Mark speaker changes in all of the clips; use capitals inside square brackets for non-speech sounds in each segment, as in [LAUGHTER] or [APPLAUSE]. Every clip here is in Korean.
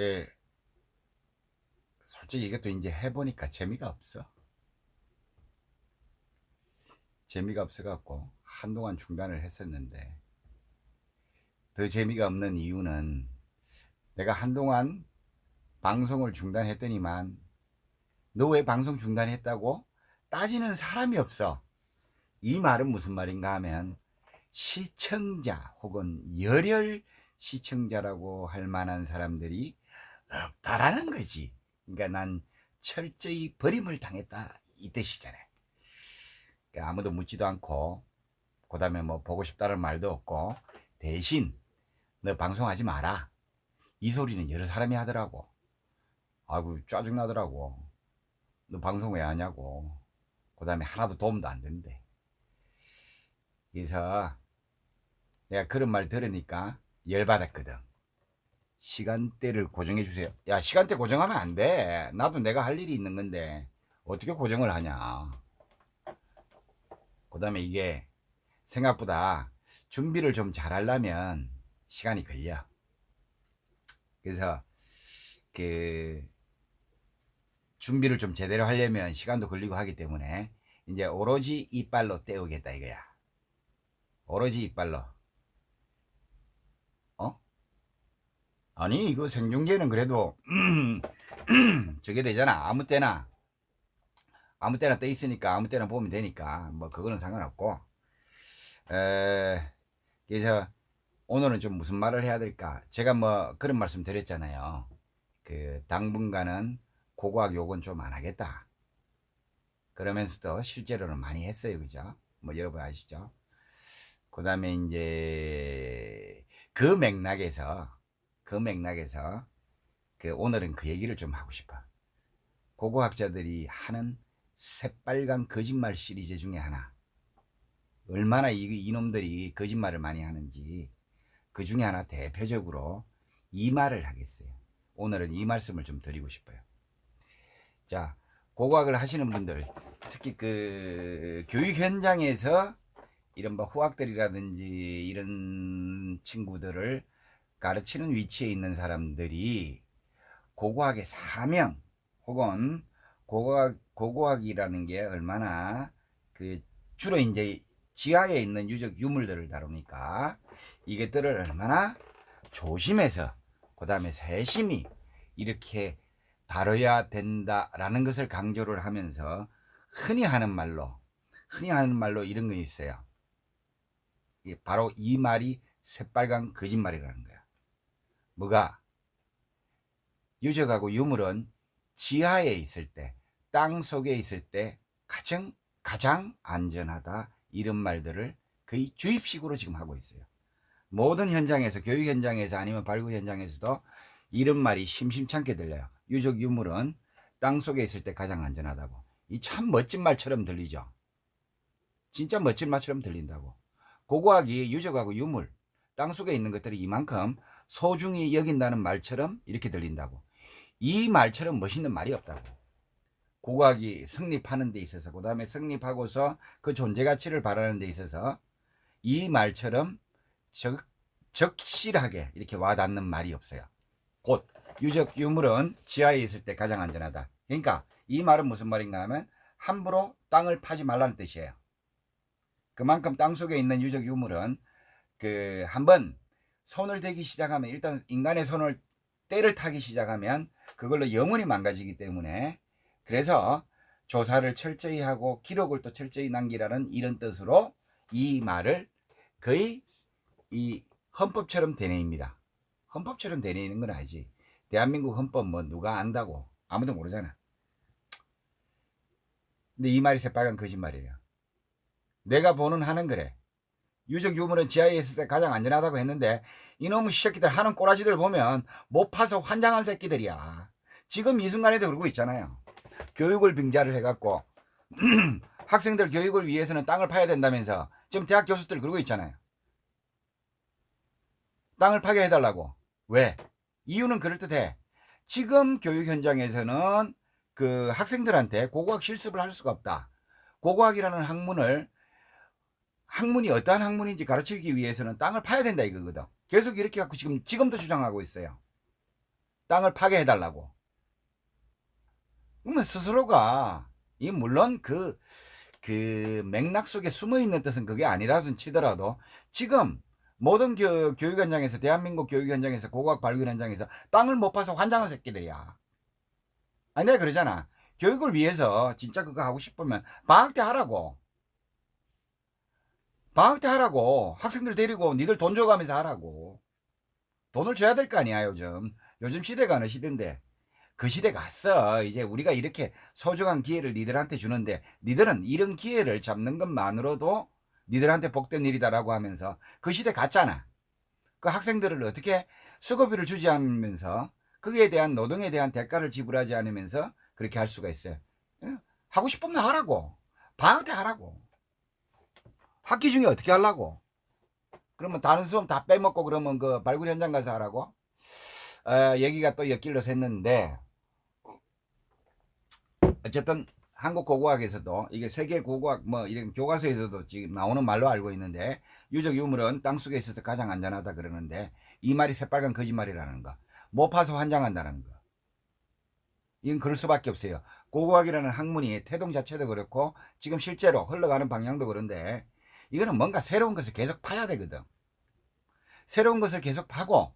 Speaker 1: 그 솔직히 이것도 이제 해보니까 재미가 없어. 재미가 없어갖고 한동안 중단을 했었는데 더 재미가 없는 이유는 내가 한동안 방송을 중단했더니만 너 왜 방송 중단했다고 따지는 사람이 없어. 이 말은 무슨 말인가 하면 시청자 혹은 열혈 시청자라고 할 만한 사람들이 없다라는 거지. 그러니까 난 철저히 버림을 당했다 이 뜻이잖아요. 그러니까 아무도 묻지도 않고 그 다음에 뭐 보고 싶다는 말도 없고 대신 너 방송하지 마라. 이 소리는 여러 사람이 하더라고. 아이고 짜증나더라고. 너 방송 왜 하냐고. 그 다음에 하나도 도움도 안 된대. 그래서 내가 그런 말 들으니까 열받았거든. 시간대를 고정해 주세요. 야, 시간대 고정하면 안 돼. 나도 내가 할 일이 있는 건데, 어떻게 고정을 하냐. 그 다음에 이게 생각보다 준비를 좀 잘하려면 시간이 걸려. 그래서, 그, 준비를 좀 제대로 하려면 시간도 걸리고 하기 때문에, 이제 오로지 이빨로 때우겠다 이거야. 오로지 이빨로. 어? 아니 이거 생중계는 그래도 [CLEARS THROAT] 저게 되잖아. 아무 때나 아무 때나 떠 있으니까 아무 때나 보면 되니까. 뭐 그거는 상관없고. 에 그래서 오늘은 좀 무슨 말을 해야 될까? 제가 뭐 그런 말씀 드렸잖아요. 그 당분간은 고고학 욕은 좀 안 하겠다. 그러면서도 실제로는 많이 했어요. 그죠? 뭐 여러분 아시죠? 그 다음에 이제 그 맥락에서 그 맥락에서 그 오늘은 그 얘기를 좀 하고 싶어. 고고학자들이 하는 새빨간 거짓말 시리즈 중에 하나. 얼마나 이, 이놈들이 거짓말을 많이 하는지 그 중에 하나 대표적으로 이 말을 하겠어요. 오늘은 이 말씀을 좀 드리고 싶어요. 자, 고고학을 하시는 분들, 특히 그 교육 현장에서 뭐 후학들이라든지 이런 친구들을 가르치는 위치에 있는 사람들이 고고학의 사명 혹은 고고학, 고고학이라는 게 얼마나 그 주로 이제 지하에 있는 유적 유물들을 다루니까 이것들을 얼마나 조심해서 그 다음에 세심히 이렇게 다뤄야 된다라는 것을 강조를 하면서 흔히 하는 말로 흔히 하는 말로 이런 거 있어요. 이 바로 이 말이 새빨간 거짓말이라는 거야. 뭐가 유적하고 유물은 지하에 있을 때, 땅 속에 있을 때 가장 가장 안전하다 이런 말들을 거의 주입식으로 지금 하고 있어요. 모든 현장에서 교육 현장에서 아니면 발굴 현장에서도 이런 말이 심심찮게 들려요. 유적 유물은 땅 속에 있을 때 가장 안전하다고. 이 참 멋진 말처럼 들리죠. 진짜 멋진 말처럼 들린다고. 고고학이 유적하고 유물, 땅 속에 있는 것들이 이만큼 소중히 여긴다는 말처럼 이렇게 들린다고. 이 말처럼 멋있는 말이 없다고. 고고학이 성립하는 데 있어서, 그 다음에 성립하고서 그 존재 가치를 바라는 데 있어서 이 말처럼 적, 적실하게 이렇게 와닿는 말이 없어요. 곧, 유적 유물은 지하에 있을 때 가장 안전하다. 그러니까 이 말은 무슨 말인가 하면 함부로 땅을 파지 말라는 뜻이에요. 그만큼 땅 속에 있는 유적 유물은 그 한번 손을 대기 시작하면 일단 인간의 손을 때를 타기 시작하면 그걸로 영원히 망가지기 때문에 그래서 조사를 철저히 하고 기록을 또 철저히 남기라는 이런 뜻으로 이 말을 거의 이 헌법처럼 되뇌입니다. 헌법처럼 되뇌이는 건 아니지. 대한민국 헌법 뭐 누가 안다고 아무도 모르잖아. 근데 이 말이 새빨간 거짓말이에요. 내가 보는 하는 그래. 유적 유물은 지하에 있을 때 가장 안전하다고 했는데 이놈의 새끼들 하는 꼬라지들 보면 못 파서 환장한 새끼들이야. 지금 이 순간에도 그러고 있잖아요. 교육을 빙자를 해갖고 [CLEARS THROAT] 학생들 교육을 위해서는 땅을 파야 된다면서 지금 대학 교수들 그러고 있잖아요. 땅을 파게 해달라고. 왜? 이유는 그럴듯해. 지금 교육 현장에서는 그 학생들한테 고고학 실습을 할 수가 없다. 고고학이라는 학문을 학문이 어떠한 학문인지 가르치기 위해서는 땅을 파야 된다 이거거든. 계속 이렇게 갖고 지금 지금도 주장하고 있어요. 땅을 파괴해달라고. 그러면 스스로가, 이 물론 그, 그 맥락 속에 숨어 있는 뜻은 그게 아니라든 치더라도 지금 모든 교, 교육 현장에서 대한민국 교육 현장에서 고고학 발굴 현장에서 땅을 못 파서 환장한 새끼들이야. 아니 내가 그러잖아. 교육을 위해서 진짜 그거 하고 싶으면 방학 때 하라고. 방학 때 하라고. 학생들 데리고 니들 돈 줘가면서 하라고. 돈을 줘야 될 거 아니야 요즘. 요즘 시대가 어느 시대인데. 그 시대 갔어. 이제 우리가 이렇게 소중한 기회를 니들한테 주는데 니들은 이런 기회를 잡는 것만으로도 니들한테 복된 일이다라고 하면서 그 시대 갔잖아. 그 학생들을 어떻게 수고비를 주지 않으면서 거기에 대한 노동에 대한 대가를 지불하지 않으면서 그렇게 할 수가 있어요. 예? 하고 싶으면 하라고. 방학 때 하라고. 학기 중에 어떻게 하려고? 그러면 다른 수업 다 빼먹고 그러면 그 발굴 현장 가서 하라고? 어, 얘기가 또 엿길로 샜는데 어쨌든 한국 고고학에서도 이게 세계 고고학 뭐 이런 교과서에서도 지금 나오는 말로 알고 있는데 유적 유물은 땅속에 있어서 가장 안전하다 그러는데 이 말이 새빨간 거짓말이라는 거. 못 파서 환장한다는 거. 이건 그럴 수밖에 없어요. 고고학이라는 학문이 태동 자체도 그렇고 지금 실제로 흘러가는 방향도 그런데 이거는 뭔가 새로운 것을 계속 파야 되거든. 새로운 것을 계속 파고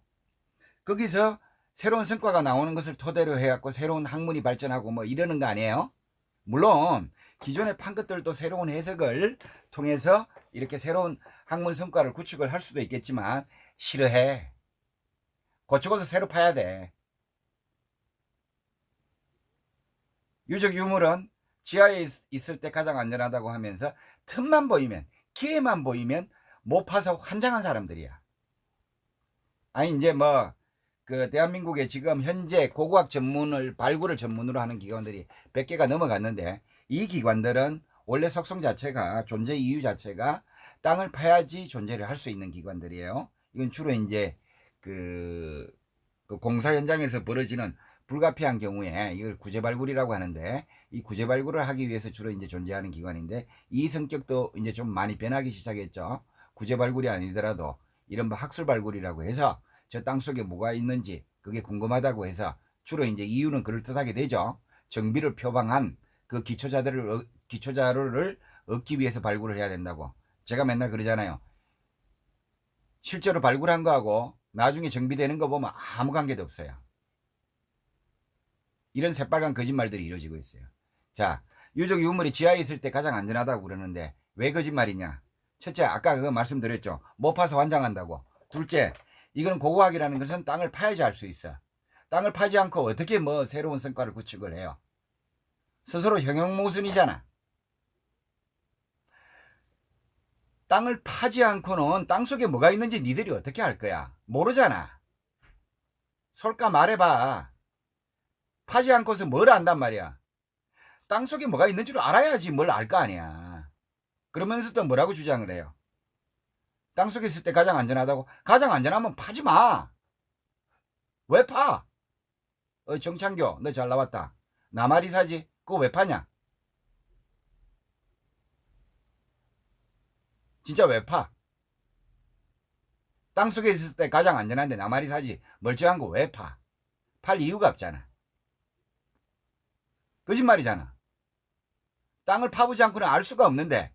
Speaker 1: 거기서 새로운 성과가 나오는 것을 토대로 해갖고 새로운 학문이 발전하고 뭐 이러는 거 아니에요? 물론 기존에 판 것들도 새로운 해석을 통해서 이렇게 새로운 학문 성과를 구축을 할 수도 있겠지만 싫어해. 고치고서 새로 파야 돼. 유적 유물은 지하에 있- 있을 때 가장 안전하다고 하면서 틈만 보이면 기회만 보이면 못 파서 환장한 사람들이야. 아니 이제 뭐 그 대한민국에 지금 현재 고고학 전문을 발굴을 전문으로 하는 기관들이 100개가 넘어갔는데 이 기관들은 원래 속성 자체가 존재 이유 자체가 땅을 파야지 존재를 할 수 있는 기관들이에요. 이건 주로 이제 그, 그 공사 현장에서 벌어지는 불가피한 경우에 이걸 구제 발굴이라고 하는데 이 구제 발굴을 하기 위해서 주로 이제 존재하는 기관인데 이 성격도 이제 좀 많이 변하기 시작했죠. 구제 발굴이 아니더라도 이른바 학술 발굴이라고 해서 저 땅 속에 뭐가 있는지 그게 궁금하다고 해서 주로 이제 이유는 그럴듯하게 되죠. 정비를 표방한 그 기초자들을 어- 기초 자료를 얻기 위해서 발굴을 해야 된다고. 제가 맨날 그러잖아요. 실제로 발굴한 거하고 나중에 정비되는 거 보면 아무 관계도 없어요. 이런 새빨간 거짓말들이 이루어지고 있어요. 자, 유적 유물이 지하에 있을 때 가장 안전하다고 그러는데 왜 거짓말이냐? 첫째, 아까 그거 말씀드렸죠. 못 파서 환장한다고. 둘째, 이건 고고학이라는 것은 땅을 파야지 할수 있어. 땅을 파지 않고 어떻게 뭐 새로운 성과를 구축을 해요. 스스로 형용모순이잖아. 땅을 파지 않고는 땅 속에 뭐가 있는지 니들이 어떻게 알 거야? 모르잖아. 솔까 말해봐. 파지 않고서 뭘 안단 말이야. 땅 속에 뭐가 있는 줄 알아야지 뭘 알 거 아니야. 그러면서 또 뭐라고 주장을 해요? 땅 속에 있을 때 가장 안전하다고? 가장 안전하면 파지 마. 왜 파? 어, 정창교, 너 잘 나왔다. 나말이 사지? 그거 왜 파냐? 진짜 왜 파? 땅 속에 있을 때 가장 안전한데 나말이 사지? 멀쩡한 거 왜 파? 팔 이유가 없잖아. 거짓말이잖아. 땅을 파보지 않고는 알 수가 없는데.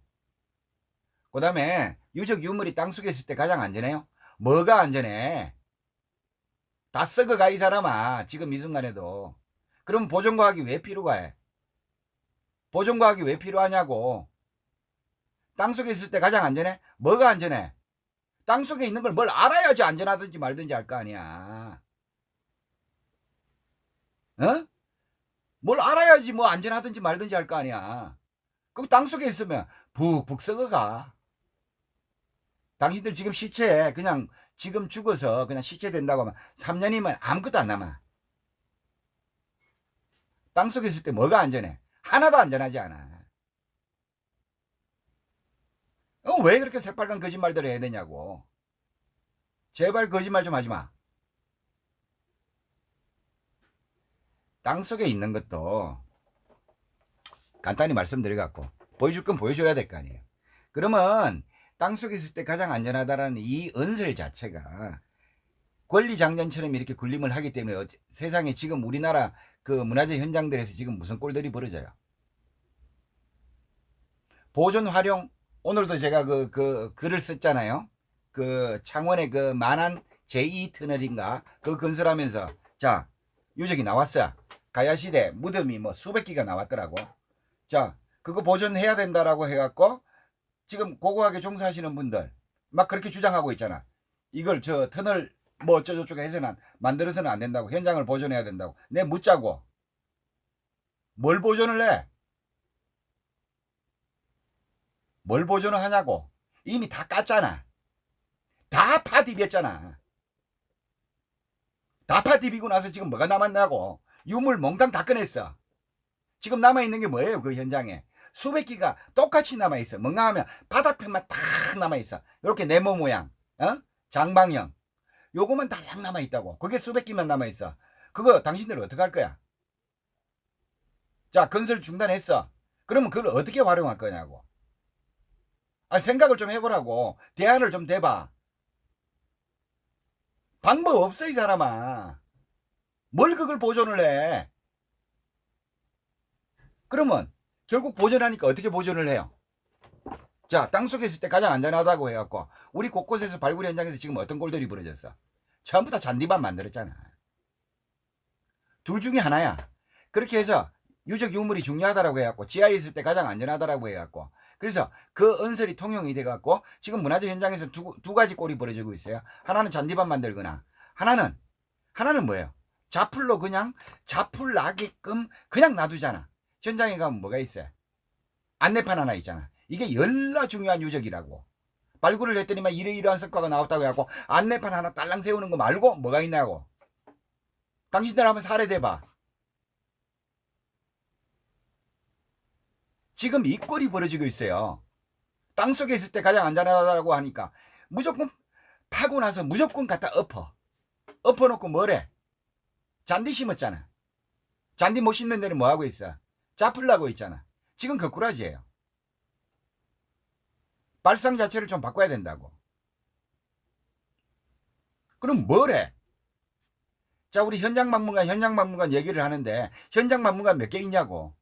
Speaker 1: 그 다음에 유적 유물이 땅 속에 있을 때 가장 안전해요? 뭐가 안전해? 다 썩어가 이 사람아. 지금 이 순간에도. 그럼 보존과학이 왜 필요가 해? 보존과학이 왜 필요하냐고. 땅 속에 있을 때 가장 안전해? 뭐가 안전해? 땅 속에 있는 걸 뭘 알아야지 안전하든지 말든지 할거 아니야. 어? 뭘 알아야지 뭐 안전하든지 말든지 할 거 아니야. 그 땅 속에 있으면 푹푹 썩어가. 당신들 지금 시체 그냥 지금 죽어서 그냥 시체 된다고 하면 3년이면 아무것도 안 남아. 땅 속에 있을 때 뭐가 안전해? 하나도 안전하지 않아. 어, 왜 그렇게 새빨간 거짓말들을 해야 되냐고. 제발 거짓말 좀 하지 마. 땅 속에 있는 것도 간단히 말씀드려갖고 보여줄 건 보여줘야 될 거 아니에요. 그러면 땅 속에 있을 때 가장 안전하다라는 이 언설 자체가 권리장전처럼 이렇게 군림을 하기 때문에 세상에 지금 우리나라 그 문화재 현장들에서 지금 무슨 꼴들이 벌어져요. 보존 활용 오늘도 제가 그, 그 글을 썼잖아요. 그 창원의 그 만안 제2 터널인가 그 건설하면서 자 유적이 나왔어. 가야시대 무덤이 뭐 수백 기가 나왔더라고. 자 그거 보존해야 된다라고 해갖고 지금 고고하게 종사하시는 분들 막 그렇게 주장하고 있잖아. 이걸 저 터널 뭐 어쩌고저쩌고 해서는 만들어서는 안 된다고 현장을 보존해야 된다고 내 묻자고 뭘 보존을 해? 뭘 보존을 하냐고. 이미 다 깠잖아. 다 파디비했잖아. 다 파디비고 나서 지금 뭐가 남았냐고. 유물 몽땅 다 꺼냈어. 지금 남아있는 게 뭐예요 그 현장에? 수백 기가 똑같이 남아있어. 뭔가 하면 바닥편만 탁 남아있어. 이렇게 네모 모양 어? 장방형. 요거만 달랑 남아있다고. 그게 수백 기만 남아있어. 그거 당신들 어떻게 할 거야? 자 건설 중단했어. 그러면 그걸 어떻게 활용할 거냐고 아 생각을 좀 해보라고. 대안을 좀 대봐. 방법 없어 이 사람아. 뭘 그걸 보존을 해? 그러면 결국 보존하니까 어떻게 보존을 해요? 자 땅속에 있을 때 가장 안전하다고 해갖고 우리 곳곳에서 발굴 현장에서 지금 어떤 꼴들이 벌어졌어? 다 잔디밭 만들었잖아. 둘 중에 하나야. 그렇게 해서 유적 유물이 중요하다라고 해갖고 지하에 있을 때 가장 안전하다라고 해갖고 그래서 그 언설이 통용이 돼갖고 지금 문화재 현장에서 두, 두 가지 꼴이 벌어지고 있어요. 하나는 잔디밭 만들거나 하나는 하나는 뭐예요? 자풀로 그냥 자풀 나게끔 그냥 놔두잖아. 현장에 가면 뭐가 있어요? 안내판 하나 있잖아. 이게 열나 중요한 유적이라고. 발굴을 했더니만 이러이러한 성과가 나왔다고 해갖고 안내판 하나 딸랑 세우는 거 말고 뭐가 있냐고. 당신들 한번 사례 대봐. 지금 이 꼴이 벌어지고 있어요. 땅 속에 있을 때 가장 안전하다고 하니까 무조건 파고 나서 무조건 갖다 엎어. 엎어놓고 뭐래? 잔디 심었잖아. 잔디 못 심는 데는 뭐하고 있어? 짜풀라고 있잖아. 지금 거꾸라지예요. 발상 자체를 좀 바꿔야 된다고. 그럼 뭐래? 자, 우리 현장 막무관, 현장 막무관 얘기를 하는데 현장 막무관 몇개 있냐고.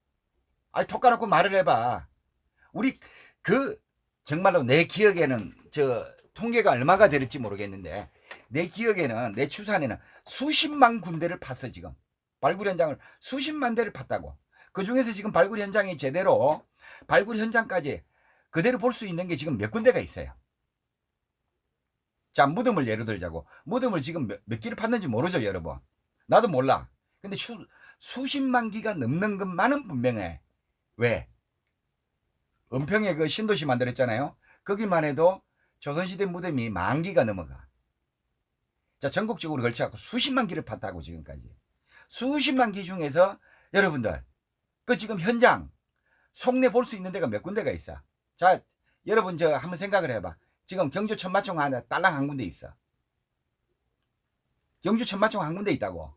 Speaker 1: 아니 톡 까놓고 말을 해봐. 우리 그 정말로 내 기억에는 저 통계가 얼마가 될지 모르겠는데 내 기억에는 내 추산에는 수십만 군데를 팠어 지금 발굴 현장을 수십만 대를 팠다고. 그 중에서 지금 발굴 현장이 제대로 발굴 현장까지 그대로 볼 수 있는 게 지금 몇 군데가 있어요. 자 무덤을 예로 들자고 무덤을 지금 몇, 몇 기를 팠는지 모르죠 여러분. 나도 몰라. 근데 수, 수십만 기가 넘는 것만은 분명해. 왜? 은평에 그 신도시 만들었잖아요. 거기만 해도 조선시대 무덤이 만 기가 넘어가. 자, 전국적으로 걸쳐갖고 수십만 기를 팠다고 지금까지. 수십만 기 중에서 여러분들, 그 지금 현장, 속내 볼 수 있는 데가 몇 군데가 있어. 자, 여러분 저 한번 생각을 해봐. 지금 경주 천마총 하나 딸랑 한 군데 있어. 경주 천마총 한 군데 있다고.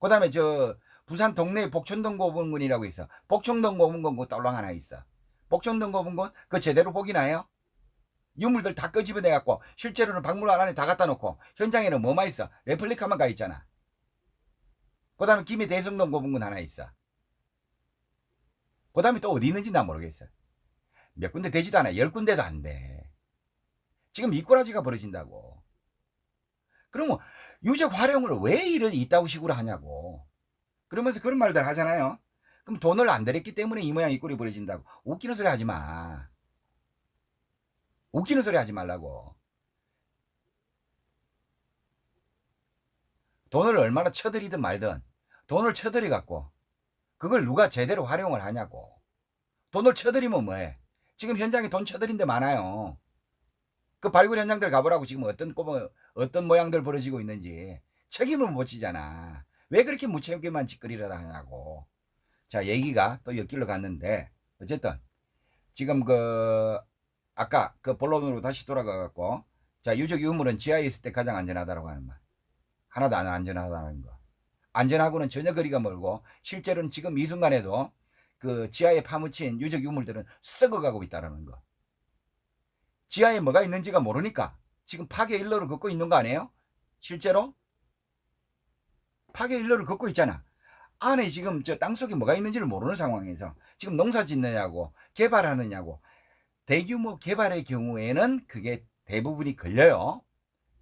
Speaker 1: 그 다음에 저 부산 동네에 복촌동 고분군이라고 있어. 복촌동 고분군 그 딸랑 하나 있어. 복촌동 고분군 그 제대로 보기나 해요? 유물들 다 끄집어내 갖고 실제로는 박물관 안에 다 갖다 놓고 현장에는 뭐만 있어? 레플리카만 가 있잖아. 그 다음에 김해 대성동 고분군 하나 있어. 그 다음에 또 어디 있는지 나 모르겠어. 몇 군데 되지도 않아. 열 군데도 안 돼. 지금 미꾸라지가 벌어진다고. 그러면 유적 활용을 왜 이런 이따구 식으로 하냐고. 그러면서 그런 말들 하잖아요. 그럼 돈을 안 들였기 때문에 이 모양 이 꼴이 벌어진다고. 웃기는 소리 하지 마. 웃기는 소리 하지 말라고. 돈을 얼마나 쳐들이든 말든 돈을 쳐들이 갖고 그걸 누가 제대로 활용을 하냐고. 돈을 쳐들이면 뭐해? 지금 현장에 돈 쳐들인 데 많아요. 그 발굴 현장들 가보라고 지금 어떤 꼬마, 어떤 모양들 벌어지고 있는지 책임을 못 지잖아. 왜 그렇게 무책임한 짓거리를 하냐고. 자, 얘기가 또 엿길로 갔는데, 어쨌든, 지금 그, 아까 그 본론으로 다시 돌아가갖고, 자, 유적 유물은 지하에 있을 때 가장 안전하다고 하는 말. 하나도 안 안전하다는 거. 안전하고는 전혀 거리가 멀고, 실제로는 지금 이 순간에도 그 지하에 파묻힌 유적 유물들은 썩어가고 있다라는 거. 지하에 뭐가 있는지가 모르니까 지금 파괴 일로를 걷고 있는 거 아니에요? 실제로 파괴 일로를 걷고 있잖아. 안에 지금 저 땅속에 뭐가 있는지를 모르는 상황에서 지금 농사 짓느냐고 개발하느냐고 대규모 개발의 경우에는 그게 대부분이 걸려요.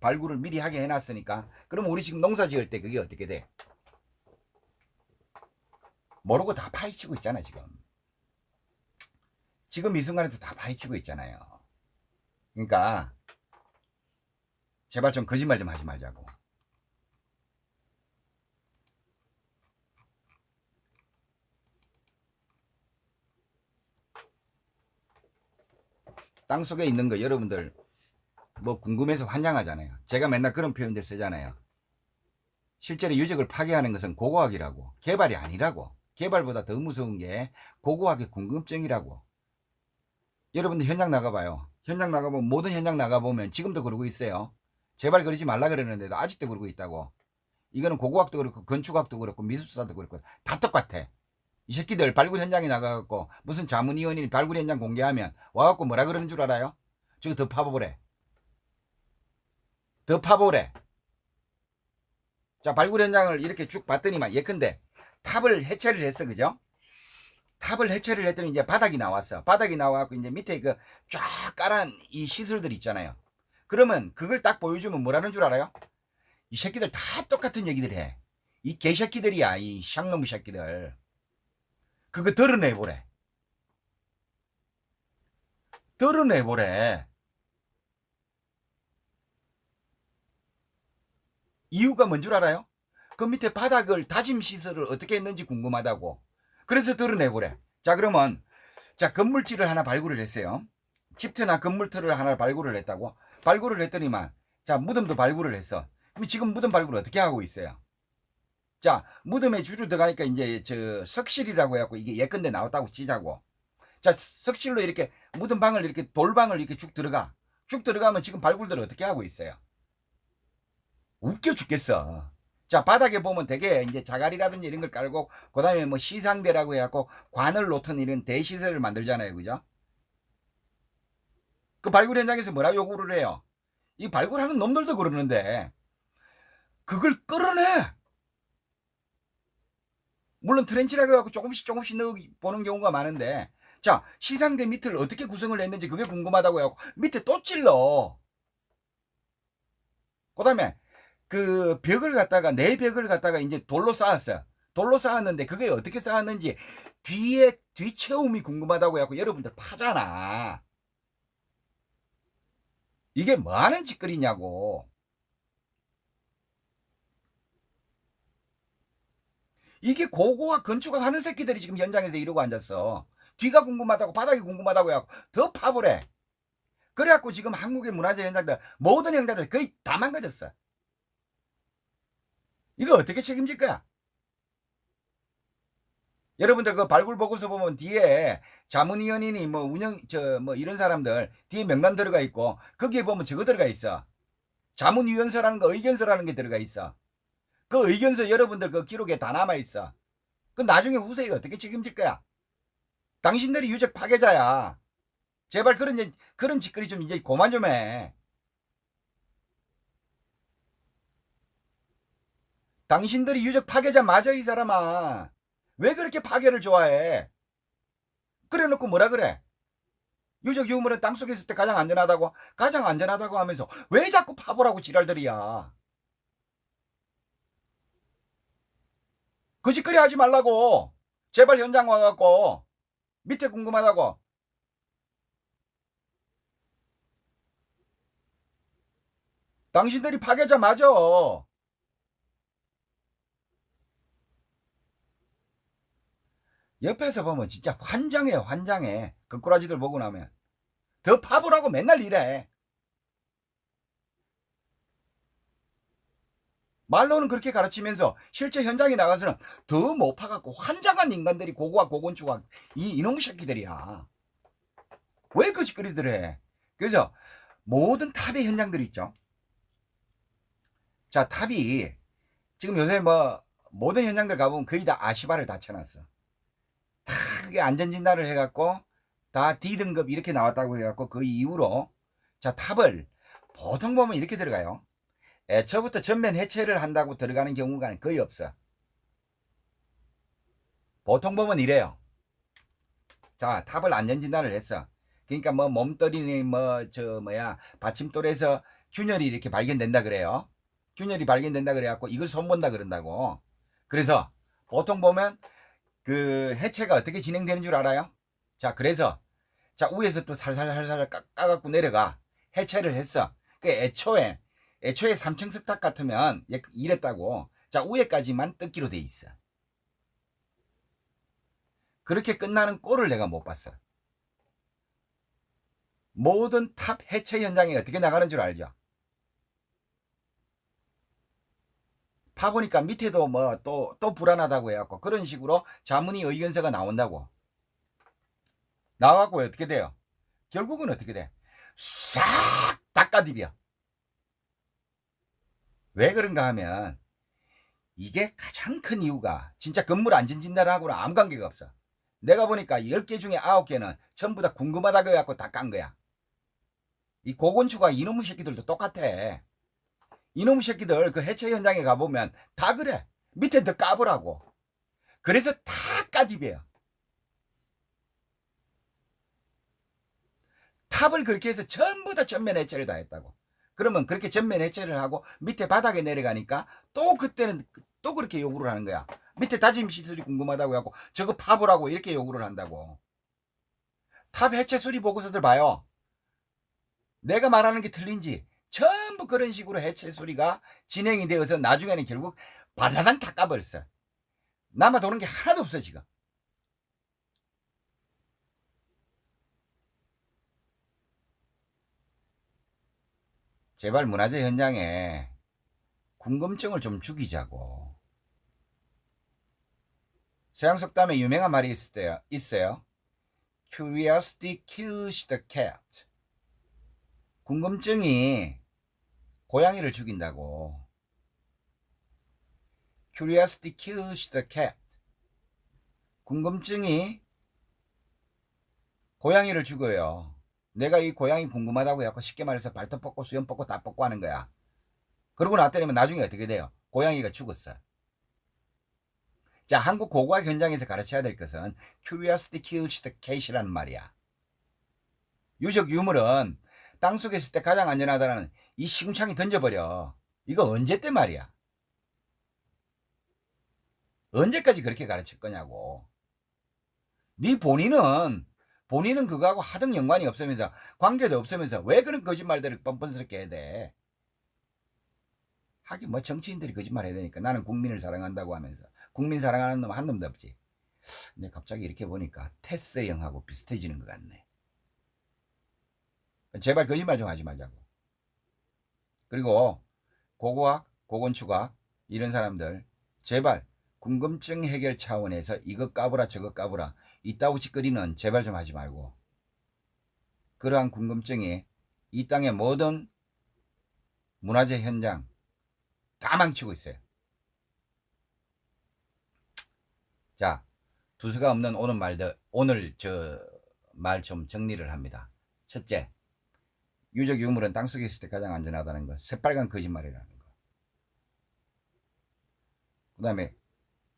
Speaker 1: 발굴을 미리 하게 해놨으니까. 그럼 우리 지금 농사 지을 때 그게 어떻게 돼? 모르고 다 파헤치고 있잖아, 지금. 지금 이 순간에도 다 파헤치고 있잖아요. 그러니까, 제발 좀 거짓말 좀 하지 말자고. 땅 속에 있는 거 여러분들 뭐 궁금해서 환장하잖아요. 제가 맨날 그런 표현들 쓰잖아요. 실제로 유적을 파괴하는 것은 고고학이라고 개발이 아니라고 개발보다 더 무서운 게 고고학의 궁금증이라고 여러분들 현장 나가봐요. 현장 나가보면 모든 현장 나가보면 지금도 그러고 있어요. 제발 그러지 말라 그러는데도 아직도 그러고 있다고. 이거는 고고학도 그렇고 건축학도 그렇고 미술사도 그렇고 다 똑같아. 이 새끼들 발굴 현장에 나가갖고 무슨 자문위원이 발굴 현장 공개하면 와갖고 뭐라 그러는 줄 알아요? 저거 더 파보래. 더 파보래. 자, 발굴 현장을 이렇게 쭉 봤더니만 예컨대 탑을 해체를 했어, 그죠? 탑을 해체를 했더니 이제 바닥이 나왔어. 바닥이 나와갖고 이제 밑에 그 쫙 깔은 이 시설들 있잖아요. 그러면 그걸 딱 보여주면 뭐라는 줄 알아요? 이 새끼들 다 똑같은 얘기들 해. 이 개새끼들이야, 이 샹놈 새끼들. 그거 드러내보래. 드러내보래. 이유가 뭔 줄 알아요? 그 밑에 바닥을 다짐 시설을 어떻게 했는지 궁금하다고. 그래서 드러내보래. 자, 그러면, 자, 건물지를 하나 발굴을 했어요. 집터나 건물터를 하나 발굴을 했다고. 발굴을 했더니만, 자, 무덤도 발굴을 했어. 그럼 지금 무덤 발굴을 어떻게 하고 있어요? 자, 무덤에 주로 들어가니까 이제 저 석실이라고 해갖고 이게 예컨대 나왔다고 치자고. 자, 석실로 이렇게 무덤 방을 이렇게 돌방을 이렇게 쭉 들어가. 쭉 들어가면 지금 발굴들 어떻게 하고 있어요? 웃겨 죽겠어. 자, 바닥에 보면 되게 이제 자갈이라든지 이런 걸 깔고, 그 다음에 뭐 시상대라고 해갖고 관을 놓던 이런 대시설을 만들잖아요. 그죠? 그 발굴 현장에서 뭐라 요구를 해요? 이 발굴하는 놈들도 그러는데, 그걸 끌어내! 물론 트렌치라고 해갖고 조금씩 조금씩 넣어 보는 경우가 많은데, 자, 시상대 밑을 어떻게 구성을 했는지 그게 궁금하다고 해갖고, 밑에 또 찔러! 그 다음에, 그 벽을 갖다가 내 벽을 갖다가 이제 돌로 쌓았어요. 돌로 쌓았는데 그게 어떻게 쌓았는지 뒤에 뒤채움이 궁금하다고 해갖고 여러분들 파잖아. 이게 뭐 하는 짓거리냐고. 이게 고고와 건축학 하는 새끼들이 지금 현장에서 이러고 앉았어. 뒤가 궁금하다고 바닥이 궁금하다고 해갖고 더 파보래. 그래갖고 지금 한국의 문화재 현장들 모든 현장들 거의 다 망가졌어. 이거 어떻게 책임질 거야? 여러분들 그 발굴 보고서 보면 뒤에 자문위원이니 뭐 운영 저 뭐 이런 사람들 뒤에 명단 들어가 있고 거기에 보면 저거 들어가 있어. 자문위원서라는 거 의견서라는 게 들어가 있어. 그 의견서 여러분들 그 기록에 다 남아 있어. 그 나중에 후세가 어떻게 책임질 거야? 당신들이 유적 파괴자야. 제발 그런 일- 그런 짓거리 좀 이제 그만 좀 해. 당신들이 유적 파괴자 맞아 이 사람아. 왜 그렇게 파괴를 좋아해? 그래놓고 뭐라 그래? 유적 유물은 땅속에 있을 때 가장 안전하다고 가장 안전하다고 하면서 왜 자꾸 파보라고 지랄들이야? 그 짓거리 하지 말라고. 제발 현장 와갖고 밑에 궁금하다고. 당신들이 파괴자 맞아. 옆에서 보면 진짜 환장해, 환장해. 그 꼬라지들 보고 나면. 더 파보라고 맨날 이래. 말로는 그렇게 가르치면서 실제 현장에 나가서는 더 못 파갖고 환장한 인간들이 고고학 고건축학 이 이놈의 새끼들이야. 왜 그 짓거리들 해? 그래서 모든 탑의 현장들이 있죠. 자, 탑이 지금 요새 뭐 모든 현장들 가보면 거의 다 아시바를 다 쳐놨어. 다 그게 안전진단을 해갖고 다 D등급 이렇게 나왔다고 해갖고 그 이후로 자 탑을 보통 보면 이렇게 들어가요. 애초부터 전면 해체를 한다고 들어가는 경우가 거의 없어. 보통 보면 이래요. 자, 탑을 안전 진단을 했어. 그러니까 뭐 몸떨이니 뭐 저 뭐야 받침돌에서 균열이 이렇게 발견된다 그래요. 균열이 발견된다 그래갖고 이걸 손본다 그런다고. 그래서 보통 보면 그 해체가 어떻게 진행되는 줄 알아요? 자, 그래서 자 위에서 또 살살살살 까, 까갖고 내려가 해체를 했어. 그 애초에 애초에 3층 석탑 같으면 얘 이랬다고. 자 위에까지만 뜯기로 돼 있어. 그렇게 끝나는 꼴을 내가 못 봤어. 모든 탑 해체 현장에 어떻게 나가는 줄 알죠? 파보니까 밑에도 뭐또또 불안하다고 해갖고 그런 식으로 자문이 의견서가 나온다고. 나와갖고 어떻게 돼요? 결국은 어떻게 돼? 싹 닦아디벼. 왜 그런가 하면 이게 가장 큰 이유가 진짜 건물 안전진단하고는 아무 관계가 없어. 내가 보니까 10개 중에 9개는 전부 다 궁금하다고 해갖고 다 깐 거야. 이 고건축가 이놈의 새끼들도 똑같아. 이놈의 새끼들 그 해체 현장에 가보면 다 그래. 밑에 더 까보라고. 그래서 다 까디벼요. 탑을 그렇게 해서 전부 다 전면 해체를 다 했다고. 그러면 그렇게 전면 해체를 하고 밑에 바닥에 내려가니까 또 그때는 또 그렇게 요구를 하는 거야. 밑에 다짐 시설이 궁금하다고 하고 저거 파보라고 이렇게 요구를 한다고. 탑 해체 수리 보고서들 봐요. 내가 말하는 게 틀린지 전부 그런 식으로 해체 수리가 진행이 되어서 나중에는 결국 발라당 다 까버렸어. 남아 도는 게 하나도 없어 지금. 제발 문화재 현장에 궁금증을 좀 죽이자고. 서양속담에 유명한 말이 있어요. 있어요. Curiosity kills the cat. 궁금증이 고양이를 죽인다고. Curiosity kills the cat. 궁금증이 고양이를 죽어요. 내가 이 고양이 궁금하다고 해갖고 쉽게 말해서 발톱 뽑고 수염 뽑고 다 뽑고 하는 거야. 그러고 나더니면 나중에 어떻게 돼요? 고양이가 죽었어. 자, 한국 고고학 현장에서 가르쳐야 될 것은 curiosity kills the cat이라는 말이야. 유적 유물은 땅속에 있을 때 가장 안전하다는 이 시궁창이 던져버려. 이거 언제 때 말이야? 언제까지 그렇게 가르칠 거냐고. 네 본인은 본인은 그거하고 하등 연관이 없으면서 관계도 없으면서 왜 그런 거짓말들을 뻔뻔스럽게 해야 돼? 하긴 뭐 정치인들이 거짓말 해야 되니까 나는 국민을 사랑한다고 하면서 국민 사랑하는 놈 한 놈도 없지. 근데 갑자기 이렇게 보니까 테스 형하고 비슷해지는 것 같네. 제발 거짓말 좀 하지 말자고. 그리고 고고학, 고건축학 이런 사람들 제발 궁금증 해결 차원에서 이것 까보라 저것 까보라 이따구 짓거리는 제발 좀 하지 말고 그러한 궁금증이 이 땅의 모든 문화재 현장 다 망치고 있어요. 자, 두서가 없는 오늘 말들 오늘 저 말 좀 정리를 합니다. 첫째, 유적 유물은 땅속에 있을 때 가장 안전하다는 거, 새빨간 거짓말이라는 거. 그다음에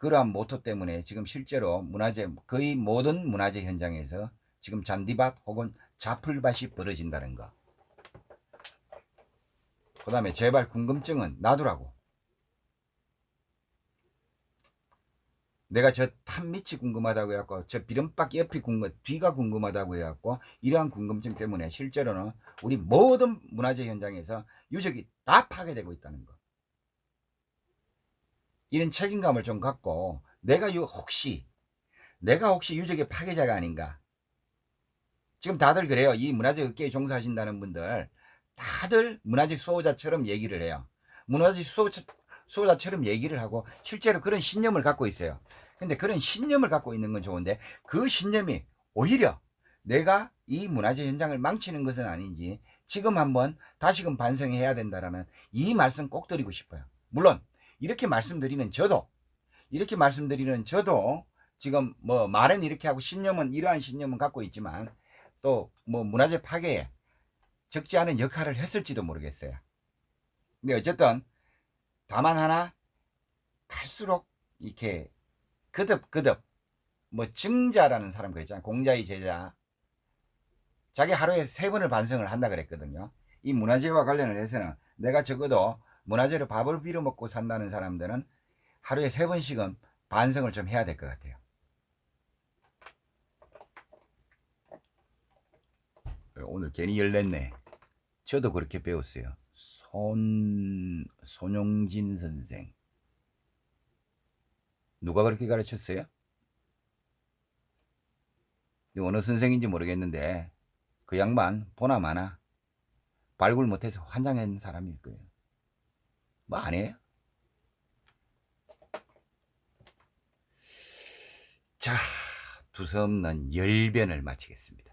Speaker 1: 그러한 모토 때문에 지금 실제로 문화재 거의 모든 문화재 현장에서 지금 잔디밭 혹은 자풀밭이 벌어진다는 거. 그 다음에 제발 궁금증은 놔두라고. 내가 저 탑 밑이 궁금하다고 해갖고 저 비름박 옆이 궁금, 뒤가 궁금하다고 해갖고 이러한 궁금증 때문에 실제로는 우리 모든 문화재 현장에서 유적이 다 파괴되고 있다는 거. 이런 책임감을 좀 갖고 내가 유 혹시 내가 혹시 유적의 파괴자가 아닌가? 지금 다들 그래요. 이 문화재 업계에 종사하신다는 분들 다들 문화재 수호자처럼 얘기를 해요. 문화재 수호자, 수호자처럼 얘기를 하고 실제로 그런 신념을 갖고 있어요. 근데 그런 신념을 갖고 있는 건 좋은데 그 신념이 오히려 내가 이 문화재 현장을 망치는 것은 아닌지 지금 한번 다시금 반성해야 된다라는 이 말씀 꼭 드리고 싶어요. 물론 이렇게 말씀드리는 저도 이렇게 말씀드리는 저도 지금 뭐 말은 이렇게 하고 신념은 이러한 신념은 갖고 있지만 또 뭐 문화재 파괴에 적지 않은 역할을 했을지도 모르겠어요. 근데 어쨌든 다만 하나 갈수록 이렇게 그득그득 뭐 증자라는 사람 그랬잖아요. 공자의 제자. 자기 하루에 세 번을 반성을 한다 그랬거든요. 이 문화재와 관련을 해서는 내가 적어도 문화재로 밥을 빌어 먹고 산다는 사람들은 하루에 세 번씩은 반성을 좀 해야 될 것 같아요. 오늘 괜히 열냈네. 저도 그렇게 배웠어요. 손, 손용진 선생. 누가 그렇게 가르쳤어요? 어느 선생인지 모르겠는데, 그 양반, 보나 마나, 발굴 못해서 환장한 사람일 거예요. 뭐 아니에요? 자, 두서없는 열변을 마치겠습니다.